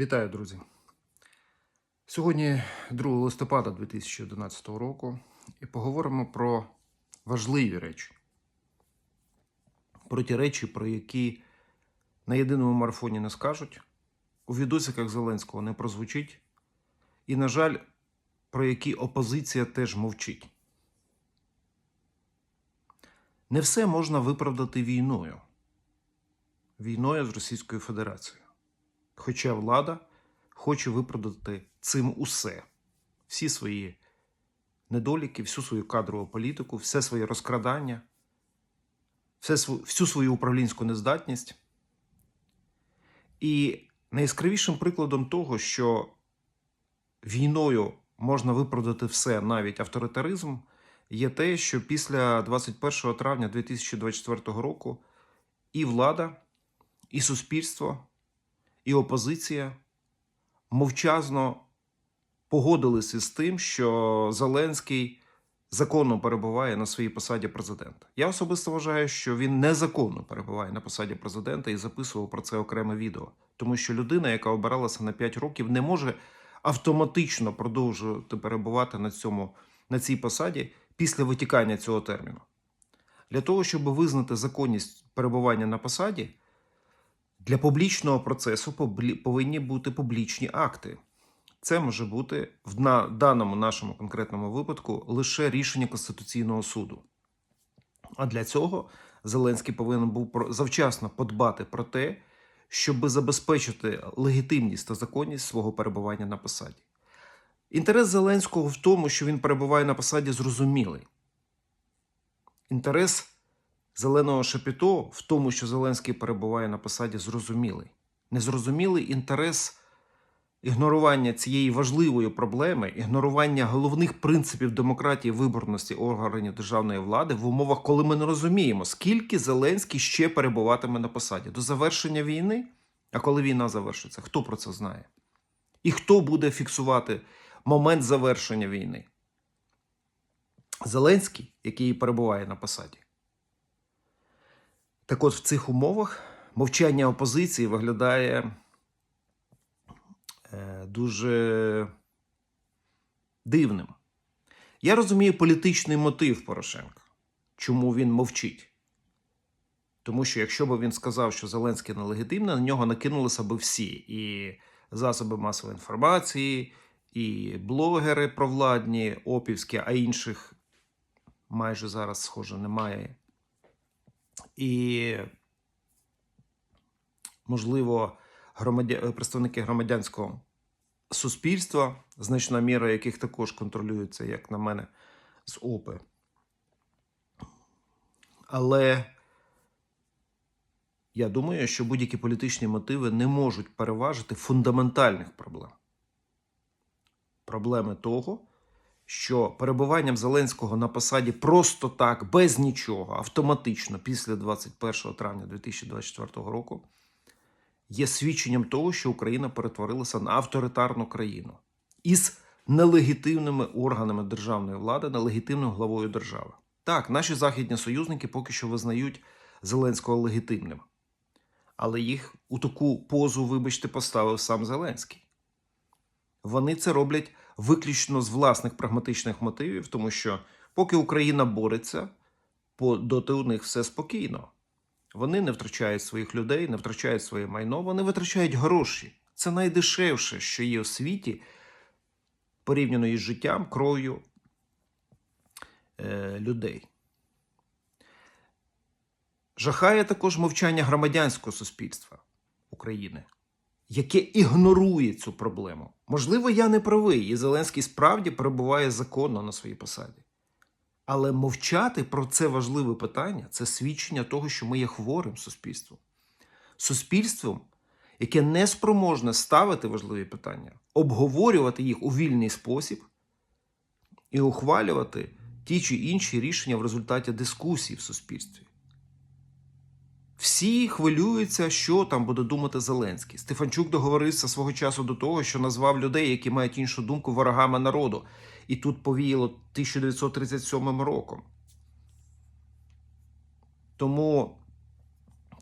Вітаю, друзі. Сьогодні 2 листопада 2011 року і поговоримо про важливі речі. Про ті речі, про які на єдиному марафоні не скажуть, у відосиках Зеленського не прозвучить, і, на жаль, про які опозиція теж мовчить. Не все можна виправдати війною. Війною з Російською Федерацією. Хоча влада хоче виправдати цим усе, всі свої недоліки, всю свою кадрову політику, все своє розкрадання, всю свою управлінську нездатність. І найяскравішим прикладом того, що війною можна виправдати все, навіть авторитаризм, є те, що після 21 травня 2024 року і влада, і суспільство і опозиція мовчазно погодилися з тим, що Зеленський законно перебуває на своїй посаді президента. Я особисто вважаю, що він незаконно перебуває на посаді президента і записував про це окреме відео, тому що людина, яка обиралася на 5 років, не може автоматично продовжувати перебувати на цьому на цій посаді після витікання цього терміну. Для того, щоб визнати законність перебування на посаді, для публічного процесу повинні бути публічні акти. Це може бути в даному нашому конкретному випадку лише рішення Конституційного суду. А для цього Зеленський повинен був завчасно подбати про те, щоб забезпечити легітимність та законність свого перебування на посаді. Інтерес Зеленського в тому, що він перебуває на посаді, зрозумілий. Інтерес зеленого шапіто в тому, що Зеленський перебуває на посаді, зрозумілий. Незрозумілий інтерес ігнорування цієї важливої проблеми, ігнорування головних принципів демократії виборності органів державної влади в умовах, коли ми не розуміємо, скільки Зеленський ще перебуватиме на посаді до завершення війни. А коли війна завершиться, хто про це знає? І хто буде фіксувати момент завершення війни? Зеленський, який перебуває на посаді. Так от в цих умовах мовчання опозиції виглядає е, дуже дивним. Я розумію політичний мотив Порошенка, чому він мовчить. Тому що якщо б він сказав, що Зеленський нелегітимний, на нього накинулися б всі і засоби масової інформації, і блогери провладні, опівські, а інших майже зараз, схоже, немає. І, можливо, громадя... представники громадянського суспільства, значна міра яких також контролюється, як на мене, з ОПи. Але я думаю, що будь-які політичні мотиви не можуть переважити фундаментальних проблем. Проблеми того, що перебуванням Зеленського на посаді просто так, без нічого, автоматично після 21 травня 2024 року є свідченням того, що Україна перетворилася на авторитарну країну із нелегітимними органами державної влади, нелегітимною главою держави. Так, наші західні союзники поки що визнають Зеленського легітимним, але їх у таку позу, вибачте, поставив сам Зеленський. Вони це роблять виключно з власних прагматичних мотивів, тому що поки Україна бореться, доти у них все спокійно. Вони не втрачають своїх людей, не втрачають своє майно, вони витрачають гроші. Це найдешевше, що є у світі, порівняно із життям, кров'ю е, людей. Жахає також мовчання громадянського суспільства України, яке ігнорує цю проблему. Можливо, я не правий, і Зеленський справді перебуває законно на своїй посаді. Але мовчати про це важливе питання це свідчення того, що ми є хворим суспільством. Суспільством, яке не спроможне ставити важливі питання, обговорювати їх у вільний спосіб і ухвалювати ті чи інші рішення в результаті дискусій в суспільстві. Всі хвилюються, що там буде думати Зеленський. Стефанчук договорився свого часу до того, що назвав людей, які мають іншу думку, ворогами народу. І тут повіяло 1937 роком. Тому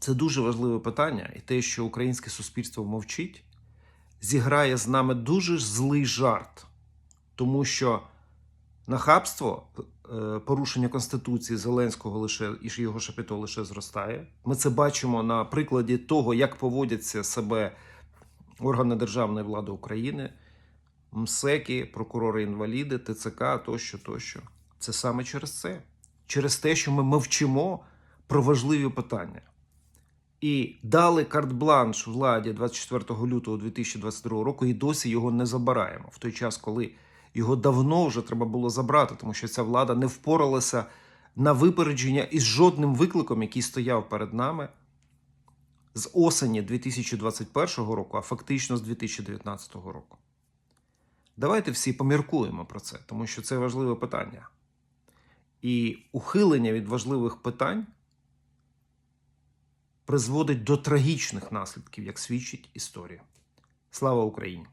це дуже важливе питання, і те, що українське суспільство мовчить, зіграє з нами дуже злий жарт, тому що нахабство, е, порушення Конституції Зеленського лише і його шапіто лише зростає. Ми це бачимо на прикладі того, як поводяться себе органи державної влади України, МСЕКи, прокурори інваліди, ТЦК тощо, тощо. Це саме через це. Через те, що ми мовчимо про важливі питання. І дали карт-бланш владі 24 лютого 2022 року, і досі його не забираємо. В той час, коли його давно вже треба було забрати, тому що ця влада не впоралася на випередження із жодним викликом, який стояв перед нами з осені 2021 року, а фактично з 2019 року. Давайте всі поміркуємо про це, тому що це важливе питання. І ухилення від важливих питань призводить до трагічних наслідків, як свідчить історія. Слава Україні!